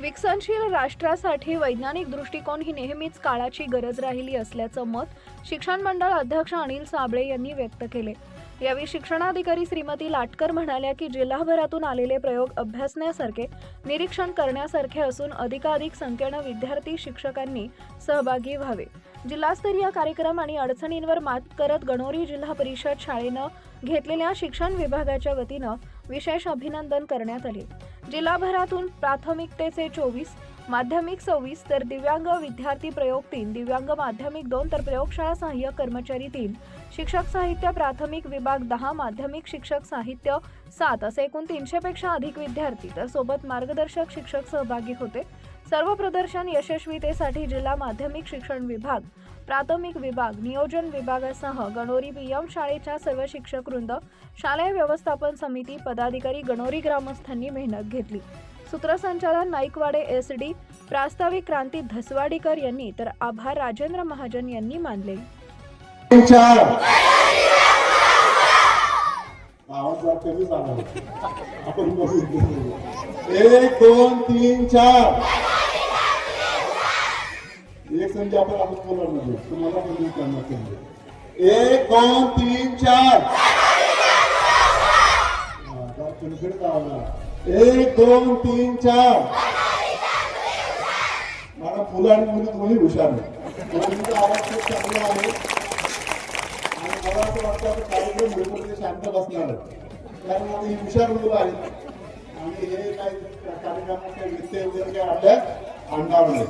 विकसनशील राष्ट्रासाठी वैज्ञानिक दृष्टिकोन ही नेहमीच काळाची गरज राहिली असल्याचं मत शिक्षण मंडळ अध्यक्ष अनिल साबळे यांनी व्यक्त केले. यावेळी शिक्षणाधिकारी श्रीमती लाटकर म्हणाल्या की जिल्हाभरातून आलेले प्रयोग अभ्यासण्यासारखे निरीक्षण करण्यासारखे असून अधिकाधिक संख्येनं विद्यार्थी शिक्षकांनी सहभागी व्हावे. जिल्हास्तरीय कार्यक्रम आणि अडचणींवर मात करत गणोरी जिल्हा परिषद शाळेनं घेतलेल्या शिक्षण विभागाच्या वतीनं विशेष अभिनंदन करण्यात आले. जिल्हाभरातून प्राथमिकतेचे चोवीस माध्यमिक सव्वीस तर दिव्यांग विद्यार्थी प्रयोग तीन दिव्यांग माध्यमिक दोन तर प्रयोगशाळा सहाय्यक कर्मचारी तीन शिक्षक साहित्य प्राथमिक विभाग दहा माध्यमिक शिक्षक साहित्य सात असे एकूण तीनशेपेक्षा अधिक विद्यार्थी. तर सोबत मार्गदर्शक शिक्षक सहभागी होते. सर्व प्रदर्शन यशस्वीतेसाठी जिल्हा माध्यमिक शिक्षण विभाग प्राथमिक विभाग नियोजन विभागासह गणोरी पीएम शाळेच्या सर्व शिक्षक वृंद शालेय व्यवस्थापन समिती पदाधिकारी गणोरी ग्रामस्थांनी मेहनत घेतली. सूत्रसंचालन नाईकवाडे एस डी प्रास्ताविक क्रांती धसवाडीकर यांनी तर आभार राजेंद्र महाजन यांनी मानले. आवाज आपण एक दोन तीन चार. एक संधी आपण आपण बोलणार नाही. तुम्हाला पण मी करणार संधी एक दोन तीन चार. एक दोन तीन चार. मला मुलं आणि मुली दोन्ही हुशार आहे मुलींचा आवाज खूप चांगला आहे. आणि मला असं वाटतं कार्यक्रम मुलीमध्ये शांत बसणार आहे. कारण आता ही हुशार मुलं आहेत. आणि हे काही कार्यक्रमात काही व्यत्यय वगैरे काही आपल्यात आणणार नाही